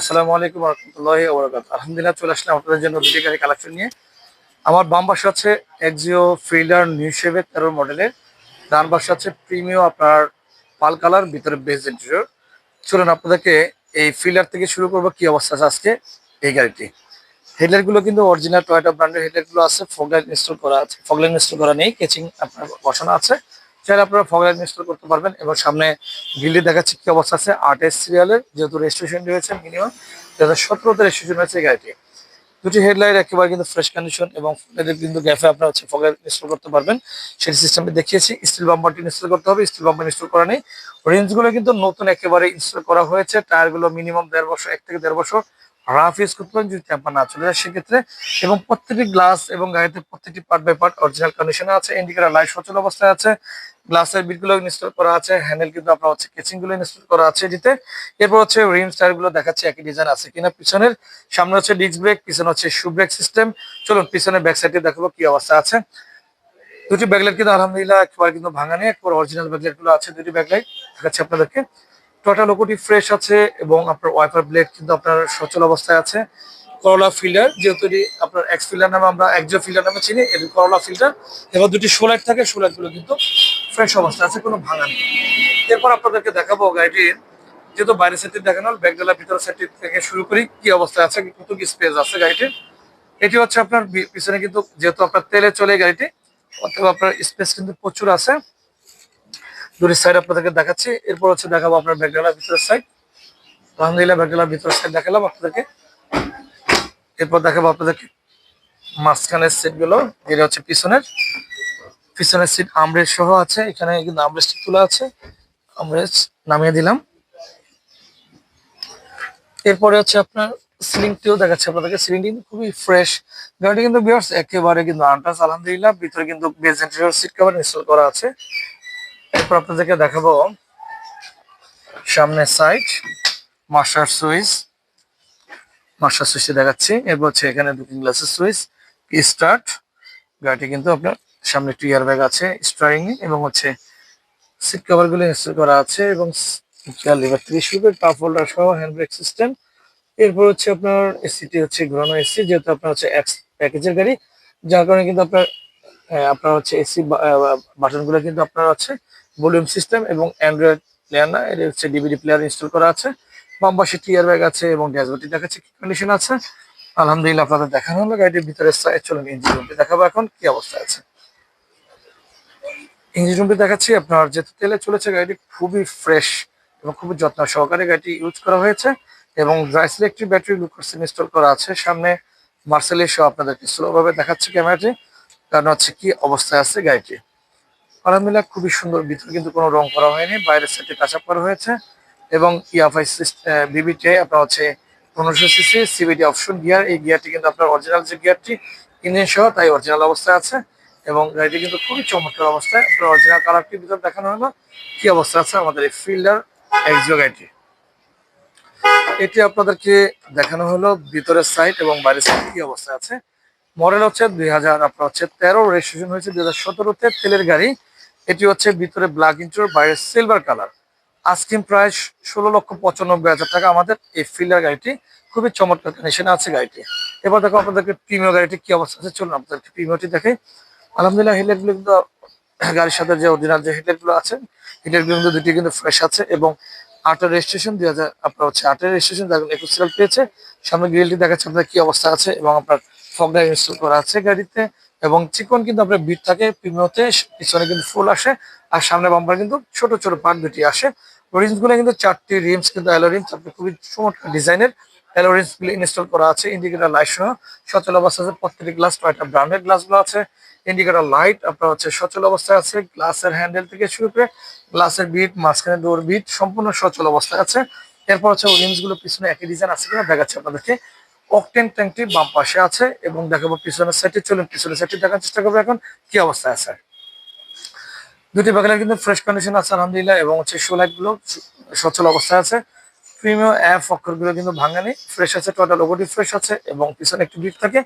আসসালামু আলাইকুম চলে আপনাদের জন্য কালেকশন নিয়ে। আমার নিউ তেরো মডেলের। পাল কালার, ভিতরে আপনাদেরকে এই ফিল্ডার থেকে শুরু করব, কি অবস্থা আছে আজকে এই গাড়িটি। হেডলাইটগুলো কিন্তু অরিজিনাল টয়টা ব্র্যান্ডের হেডলাইটগুলো আছে ফগলাইট ইনস্টল করা আছে। ফগলাইট ইনস্টল করা নেই কেচিং আপনার বসানো আছে। চাইলে আপনারা ফগলাইট ইনস্টল করতে পারবেন এবং সামনে গিল্ডি দেখাচ্ছে কি অবস্থা আছে। আর্টেস সিরিয়ালের যেহেতু রেজিস্ট্রেশন রয়েছে মিনিমাম দু হাজার সতেরোতে রেজিস্ট্রেশন এই গাড়িটি। দুটি হেডলাইট একেবারে কিন্তু ফ্রেশ কন্ডিশন এবং এদের কিন্তু গ্যাফে আপনারা হচ্ছে ফগলাইট ইনস্টল করতে পারবেন। সেই সিস্টেমটি দেখিয়েছি স্টিল বাম্পারটি ইনস্টল করতে হবে স্টিল বাম্পার ইনস্টল করা নেই। রেঞ্জগুলো কিন্তু নতুন একেবারে ইনস্টল করা হয়েছে। টায়ারগুলো মিনিমাম দেড় বছর, এক থেকে দেড় বছর। রাফ ইউজ করতে পারেন যদি টেম্পার না চলে যায়, সেক্ষেত্রে এবং প্রত্যেকটি গ্লাস এবং গাড়িতে প্রত্যেকটি পার্ট বাই পার্ট অরিজিনাল কন্ডিশনে আছে ইন্ডিকেটার লাইট সচল অবস্থায় আছে গ্লাসের বিটগুলো ইনস্টল করা আছে হ্যান্ডেল কিন্তু আপনার হচ্ছে কেচিংগুলো ইনস্টল করা আছে এটিতে। এরপর হচ্ছে রিম স্টারগুলো দেখাচ্ছে একই ডিজাইন আছে কিনা পিছনের। সামনে হচ্ছে ডিস্ক ব্রেক পিছনে হচ্ছে শু ব্রেক সিস্টেম চলুন পিছনের ব্যাক সাইডে দেখাবো কি অবস্থা আছে। দুটি ব্যাকলাইট কিন্তু আলহামদুলিল্লাহ একবার কিন্তু ভাঙা নেই, একবার অরিজিনাল ব্যাকলাইটগুলো আছে দুটি ব্যাকলাইট দেখাচ্ছে আপনাদেরকে। টোটাল লোকোটি ফ্রেশ আছে এবং আপনার ওয়াইপার ব্লেড কিন্তু আপনার সচল অবস্থায় আছে। করলা ফিল্টার যেহেতু এটি আপনার এক্স ফিল্টার নামে আমরা একজো ফিল্টার নামে চিনি, এটি করলা ফিল্টার এবং দুটি সোলাইট থাকে সোলাইটগুলো কিন্তু ফ্রেশ অবস্থায় আছে, কোনো ভাঙা নেই। এরপর আপনাদেরকে দেখাবো গাড়িটির যেহেতু বাইরের সেটটি দেখানো ব্যাগডালার ভিতরের সেটটি থেকে শুরু করি, কি অবস্থায় আছে কত কি স্পেস আছে গাড়িটির। এটি হচ্ছে আপনার পিছনে কিন্তু যেহেতু আপনার তেলে চলে গাড়িটি, অথবা আপনার স্পেস কিন্তু প্রচুর আছে। দুটি সাইড আপনাদেরকে দেখাচ্ছি। এরপর হচ্ছে দেখাবো আপনার ব্যাগডালার ভিতরের সাইড আলহামদুলিল্লাহ ব্যাগডালার ভিতরের সাইড দেখালাম আপনাদেরকে। এরপর দেখাবো আপনাদেরকে মাঝখানের সিটগুলো যেটা হচ্ছে পিছনের। পিছনের সিট আমরেজ সহ আছে, এখানে কিন্তু আমরেজ তোলা আছে। আমরেজ নামিয়ে দিলাম। এরপরে হচ্ছে আপনার সিলিংটিও দেখাচ্ছে আপনাদেরকে। সিলিংটি কিন্তু খুবই ফ্রেশ গাড়িটি কিন্তু বিয়ার্স একেবারে কিন্তু আনটাস আলহামদুলিল্লাহ। ভিতরে কিন্তু বেজ সিট কভার ইনস্টল করা আছে। এরপর আপনাদেরকে দেখাবো সামনের সাইড মাস্টার সুইচ। মাস্টার সুইচে দেখাচ্ছি। এরপর হচ্ছে এখানে দুটি গ্লাসের সুইচ স্টার্ট। গাড়িটি কিন্তু আপনার সামনে একটি ব্যাগ আছে স্টারিং এবং হচ্ছে সিট কভারগুলো ইনস্টল করা আছে, এবং থেকে শুরু করে হোল্ডার সহ হ্যান্ড ব্রেক সিস্টেম এরপর হচ্ছে আপনার এসিটি হচ্ছে ঘোরানো এসি যেহেতু আপনার হচ্ছে এক্স প্যাকেজের গাড়ি, যার কারণে কিন্তু আপনার আপনার হচ্ছে এসি বাটনগুলো কিন্তু আপনার আছে। ভলিউম সিস্টেম এবং অ্যান্ড্রয়েড প্লেয়ার না এটা হচ্ছে ডিভিডি প্লেয়ার ইনস্টল করা আছে। বাম টিয়ার ব্যাগ আছে এবং ড্যাশবোর্ডটি দেখাচ্ছে কি কন্ডিশন আছে। আলহামদুলিল্লাহ আপনাদের দেখানো হলো, গাড়িটির ভিতরে চলুন ইঞ্জিন রুমটি দেখাবো এখন কি অবস্থা আছে। ইঞ্জিন রুমটি দেখাচ্ছি, আপনার যেহেতু তেলে চলেছে, গাড়িটি খুবই ফ্রেশ এবং খুবই যত্ন সহকারে গাড়িটি ইউজ করা হয়েছে এবং ড্রাই ইলেকট্রিক ব্যাটারি লুকার্স ইনস্টল করা আছে। সামনে মার্সেলের সহ আপনাদেরকে স্লো ভাবে দেখাচ্ছে ক্যামেরাটি। কারণ হচ্ছে কি অবস্থায় আছে গাড়িটি। আলহামদুলিল্লাহ খুবই সুন্দর ভিতরে কিন্তু কোনো রং করা হয়নি, বাইরের সাইডে আপ করা হয়েছে এবং ইয়াফাই বিবিটি আপনার হচ্ছে পনেরোশো সিসি সিবিডি অপশন গিয়ার এই গিয়ারটি কিন্তু আপনার অরিজিনাল যে গিয়ারটি ইঞ্জিন সহ তাই অরিজিনাল অবস্থায় আছে এবং গাড়িটি কিন্তু খুবই চমৎকার অবস্থায়, আপনার অরিজিনাল কালারটি ভিতরে দেখানো হলো, কি অবস্থা আছে আমাদের এই ফিল্ডার এক্সিও গাড়িটি। এটি আপনাদেরকে দেখানো হলো ভিতরের সাইড এবং বাইরের সাইড কি অবস্থা আছে। মডেল হচ্ছে দুই হাজার, আপনার হচ্ছে তেরো রেজিস্ট্রেশন হয়েছে দুই হাজার সতেরোতে তেলের গাড়ি। এটি হচ্ছে ভিতরে ব্ল্যাক ইন্টোর বাইরে সিলভার কালার আস্কিম প্রাইস ষোলো লক্ষ পঁচানব্বই হাজার টাকা। আমাদের এই ফিল্ডার গাড়িটি খুবই চমৎকার কন্ডিশনে আছে গাড়িটি। এবার দেখো আপনাদেরকে প্রিমিয় গাড়িটি কি অবস্থা আছে। চলুন আপনাদেরকে প্রিমিয়টি দেখে আলহামদুলিল্লাহ হেডলাইটগুলো কিন্তু গাড়ির সাথে যে অরিজিনাল যে হেডলাইটগুলো আছে হেডলাইটগুলো কিন্তু দুটি কিন্তু ফ্রেশ আছে এবং আটের রেজিস্ট্রেশন দুই হাজার, আপনার হচ্ছে আটের রেজিস্ট্রেশন একুশ সাল পেয়েছে। সামনে গ্রিলটি দেখাচ্ছে আপনার কি অবস্থা আছে এবং আপনার ফগটা ইনস্টল করা আছে গাড়িতে। এবং চিকন কিন্তু আপনার বিট থাকে প্রিমিয়তে পিছনে কিন্তু ফুল আসে, আর সামনে বাম্পার কিন্তু ছোট ছোট পার্ট দুটি আসে। রিমসগুলো কিন্তু চারটি রিমস কিন্তু অ্যালো রিমস, আপনি খুবই চমৎকার ডিজাইনের অ্যালো রিমসগুলো ইনস্টল করা আছে। ইন্ডিকেটার লাইট সহ সচল অবস্থা আছে প্রত্যেকটি গ্লাস টয়টা গ্লাসগুলো আছে। ইন্ডিকেটার লাইট আপনার হচ্ছে সচল অবস্থায় আছে গ্লাসের হ্যান্ডেল থেকে শুরু করে গ্লাসের বিট মাঝখানে ডোর বিট সম্পূর্ণ সচল অবস্থায় আছে। এরপর হচ্ছে রিমসগুলো পিছনে একই ডিজাইন আছে কিনা দেখাচ্ছে আপনাদেরকে। অকটেন ট্যাঙ্কটি বাম পাশে আছে এবং দেখাবো পিছনের সাইডে চলুন পিছনের সাইডে দেখার চেষ্টা করব এখন। কি অবস্থায় আছে? দুটি বাগানের কিন্তু ফ্রেশ কন্ডিশন আছে, আলহামদুলিল্লাহ, এবং হচ্ছে গুলো সচল অবস্থায় আছে। প্রিমিয়াম অ্যাপ অক্ষরগুলো কিন্তু ভাঙানি ফ্রেশ আছে টোটাল লোগোটি ফ্রেশ আছে, এবং পিছনে একটি বিট থাকে।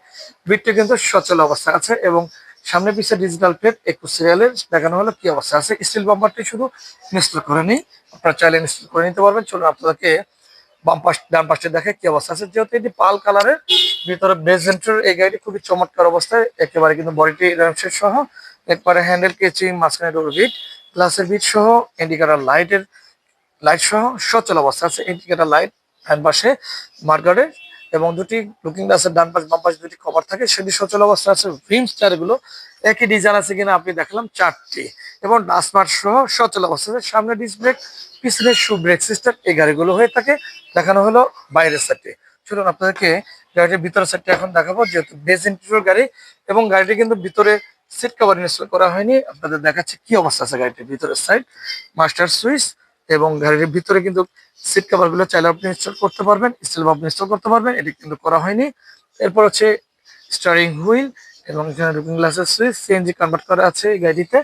বিটটি কিন্তু সচল অবস্থায় আছে, এবং সামনে পিছে ডিজিটাল প্লেট একুশ সিরিয়ালের দেখানো হলো কি অবস্থা আছে। স্টিল বাম্পারটি শুধু ইনস্টল করে নিই আপনারা চাইলে ইনস্টল করে নিতে পারবেন। চলুন আপনাদেরকে বাম দেখে অবস্থা আছে? যেহেতু পাল কালারের, ভিতরে গাড়িটি খুবই চমৎকার অবস্থায়, একেবারে কিন্তু বডিটি সহ, একবারে হ্যান্ডেল কেচিং গ্লাসের সহ লাইট সহ, সচল অবস্থা আছে। লাইট এবং দুটি লুকিং গ্লাসের ডান পাশ, বাম পাশে দুটি কভার থাকে। সেটি সচল অবস্থা আছে ভিম স্টারগুলো। একই ডিজাইন আছে কিনা আপনি দেখলাম চারটি। এবং ডাসমার্ট সহ সচল অবস্থা আছে। সামনে ডিস ব্রেক পিছনে শু ব্রেক সিস্টেম এই গাড়িগুলো হয়ে থাকে। দেখানো হলো বাইরের সাইডে চলুন আপনাদেরকে গাড়িটির ভিতরের সাইডটা এখন দেখাবো, যেহেতু বেজ ইন্টেরিয়র গাড়ি। এবং গাড়িটি কিন্তু ভিতরে সিট কভার ইনস্টল করা হয়নি। আপনাদের দেখাচ্ছে কি অবস্থা আছে গাড়িটির ভিতরের সাইড মাস্টার সুইচ এবং গাড়ির ভিতরে কিন্তু সিট কভারগুলো চাইলে আপনি ইনস্টল করতে পারবেন স্টিল আপনি ইনস্টল করতে পারবেন, এটি কিন্তু করা হয়নি। এরপর হচ্ছে স্টারিং হুইল এবং এখানে লুকিং গ্লাসের সুইচ সিএনজি কনভার্ট করা আছে এই গাড়িতে।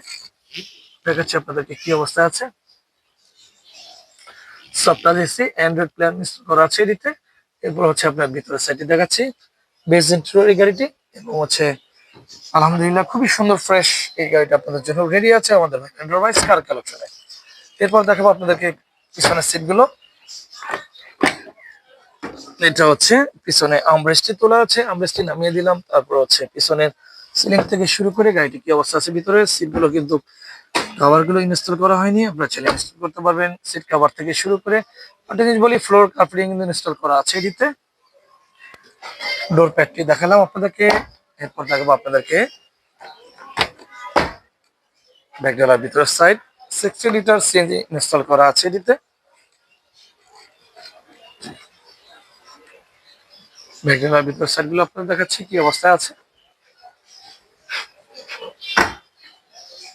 দেখাচ্ছি আপনাদেরকে কি অবস্থা আছে। Software AC Android plan install করা আছে এটিতে। এরপর হচ্ছে আপনার ভিতরের সাইডে দেখাচ্ছি। বেস ইন্টেরিয়র এই গাড়িটি এবং হচ্ছে আলহামদুলিল্লাহ খুবই সুন্দর ফ্রেশ এই গাড়িটা আপনাদের জন্য রেডি আছে আমাদের কার কালেকশনে এরপর দেখাবো আপনাদেরকে পিছনের সিটগুলো এটা হচ্ছে পিছনে আমরেস্টি তোলা আছে আমরেস্টি নামিয়ে দিলাম, তারপর হচ্ছে পিছনের সিলিং থেকে শুরু করে গাড়িটি কি অবস্থা আছে ভিতরে সিটগুলো কিন্তু কভারগুলো ইনস্টল করা হয়নি, আপনারা চাইলে ইনস্টল করতে পারবেন সিট কভার থেকে শুরু করে একটা জিনিস বলি ফ্লোর কিন্তু ইনস্টল করা আছে এটিতে। ডোর প্যাডটি দেখালাম আপনাদেরকে, এরপর দেখাবো আপনাদেরকে ব্যাকডালার ভিতরের side sixty litre CNG install করা আছে এটিতে। ব্যাকডালার ভিতরের সাইডগুলো আপনাদের দেখাচ্ছি কি অবস্থায় আছে।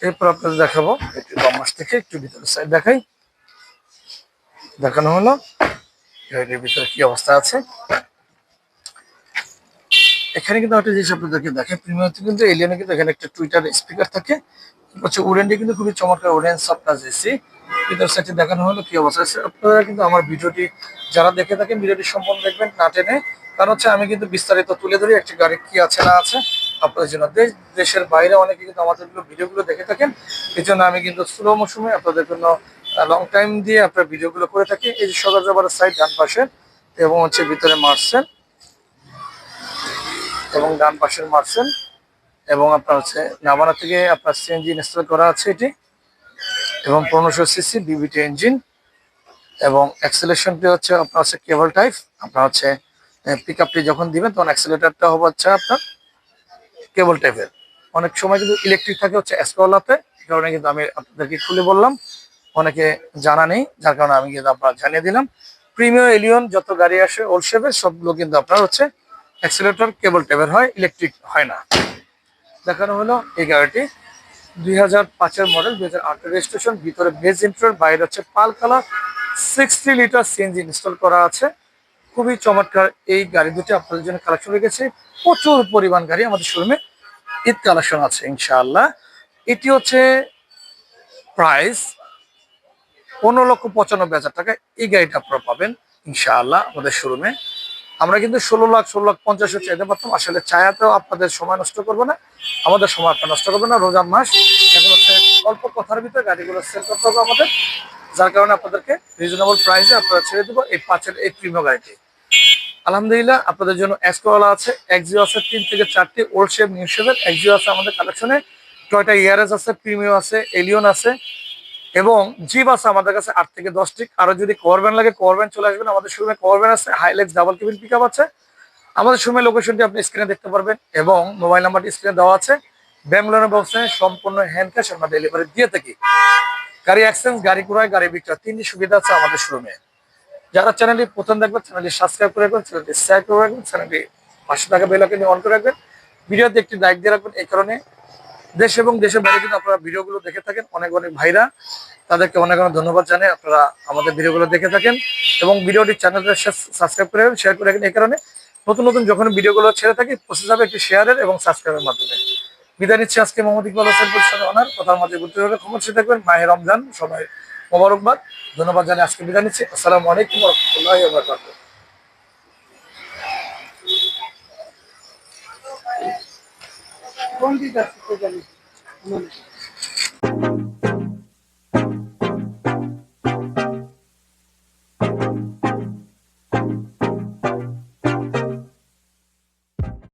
এরপর আপনাদের দেখাবো একটু বামাস থেকে একটু ভিতরের সাইড দেখাই। দেখানো হলো গাড়ির ভিতরে কি অবস্থা আছে। এখানে কিন্তু একটা জিনিস আপনাদেরকে দেখে প্রিমিয়াম কিন্তু এলিয়ানে কিন্তু এখানে একটা টুইটার স্পিকার থাকে। হচ্ছে উডেনটি কিন্তু খুবই চমৎকার উডেন সফটওয়্যার এসি ভিতর সাইডে দেখানো হলো কি অবস্থা আপনারা কিন্তু আমার ভিডিওটি যারা দেখে থাকেন, ভিডিওটি সম্পূর্ণ দেখবেন, না টেনে। কারণ হচ্ছে আমি কিন্তু বিস্তারিত তুলে ধরি, একটি গাড়ি কি আছে, না আছে, আপনাদের জন্য। দেশ, দেশের বাইরে অনেকে কিন্তু আমাদের ভিডিওগুলো দেখে থাকেন। এই জন্য আমি কিন্তু স্লো মৌসুমে আপনাদের জন্য লং টাইম দিয়ে আপনার ভিডিওগুলো করে থাকি। এই যে সদর যাবার সাইড ডান পাশে এবং হচ্ছে ভিতরে মার্সেল এবং ডান পাশের মার্সেল। এবং আপনার হচ্ছে নামানা থেকে আপনার সিএনজি ইনস্টল করা আছে এটি। এবং পনেরোশো সিসি বিবিটি ইঞ্জিন এবং অ্যাক্সেলেশনটি হচ্ছে আপনার হচ্ছে কেবল টাইপ আপনার হচ্ছে পিক আপটি যখন দিবেন, তখন অ্যাক্সেলেটারটা হবে হচ্ছে আপনার কেবল টাইপের অনেক সময় কিন্তু ইলেকট্রিক থাকে হচ্ছে অ্যাসকলাতে কারণে কিন্তু আমি আপনাদেরকে খুলে বললাম। অনেকে জানা নেই, যার কারণে আমি কিন্তু আপনার জানিয়ে দিলাম। প্রিমিয়াম এলিয়ন যত গাড়ি আসে ওল্ড শেপের সবগুলো কিন্তু আপনার হচ্ছে অ্যাক্সেলেটর কেবল টাইপের হয় ইলেকট্রিক হয় না। দেখানো হলো এই গাড়িটি। দুই হাজার পাঁচের মডেল দুই হাজার আটের রেজিস্ট্রেশন ভিতরে বেজ ইন্টার বাইরে হচ্ছে পাল colour sixty litre CNG install করা আছে। খুবই চমৎকার এই গাড়ি দুটি আপনাদের জন্য কালেকশন রেখেছে। প্রচুর পরিমাণ গাড়ি আমাদের শোরুমে ঈদ কালেকশন আছে, ইনশাআল্লাহ। এটি হচ্ছে প্রাইস পনেরো লক্ষ পঁচানব্বই হাজার টাকা। এই গাড়িটা আপনারা পাবেন, ইনশাআল্লাহ, আমাদের শোরুমে আমরা কিন্তু ষোলো লাখ ষোলো লাখ পঞ্চাশ চাইতে পারতাম আসলে চায়াতেও আপনাদের সময় নষ্ট করব না। আমাদের সময় আপনার নষ্ট করবে না, রোজার মাস। এখন হচ্ছে অল্প কথার ভিতরে গাড়িগুলো সেল করতে হবে আমাদের, যার কারণে আপনাদেরকে রিজনেবল প্রাইসে আপনারা ছেড়ে দেবো এই পাঁচের এই প্রিমিয়াম গাড়িটি। আলহামদুলিল্লাহ, আপনাদের জন্য এক্সকোয়ালা আছে এক্সিও আছে, তিন থেকে চারটি ওল্ড শেপ নিউ শেপের এক্সিও আছে আমাদের কালেকশনে টয়টা ইয়ারেস আছে প্রিমিয়াম আছে এলিয়ন আছে। এবং জিপ আছে আমাদের কাছে আট থেকে দশটি আরও যদি করবেন লাগে করবেন চলে আসবেন। আমাদের শোরুমে করবেন আছে হাইলেক্স ডাবল কেবিন পিক আছে। আমাদের শোরুমের লোকেশনটি আপনি স্ক্রিনে দেখতে পারবেন এবং মোবাইল নাম্বারটি স্ক্রিনে দেওয়া আছে। ব্যাঙ্গালোরের ব্যবসায় সম্পূর্ণ হ্যান্ড ক্যাশ আমরা ডেলিভারি দিয়ে থাকি। গাড়ি এক্সচেঞ্জ গাড়ি ক্রয় গাড়ি বিক্রয়, তিনটি সুবিধা আছে আমাদের শোরুমে যারা চ্যানেলটি প্রথম দেখবেন চ্যানেলটি সাবস্ক্রাইব করে রাখবেন চ্যানেলটি শেয়ার করে রাখবেন চ্যানেলটি পাঁচশো টাকা বেলাকে নিয়ে অন করে রাখবেন। ভিডিওতে একটি লাইক দিয়ে রাখবেন, এই কারণে দেশ এবং দেশের বাইরে কিন্তু আপনারা ভিডিওগুলো দেখে থাকেন। অনেক অনেক ভাইরা তাদেরকে অনেক অনেক ধন্যবাদ জানাই। আপনারা আমাদের ভিডিওগুলো দেখে থাকেন এবং ভিডিওটি চ্যানেলটা সাবস্ক্রাইব করে শেয়ার করে রাখেন এই কারণে নতুন নতুন যখন ভিডিওগুলো ছেড়ে থাকি পৌঁছে যাবে একটি শেয়ারের এবং সাবস্ক্রাইবের মাধ্যমে। বিদায় নিচ্ছি আজকে মোহাম্মদ ইকবাল হোসেন পরিষদ অনার। কথার মাঝে ঘুরতে হবে খবর সে থাকবেন। মাহে রমজান, সবাই মোবারকবাদ। ধন্যবাদ জানাই আজকে বিদায় নিচ্ছি। আসসালামু আলাইকুম রহমতুল্লাহ কোন দিক আছে জানি?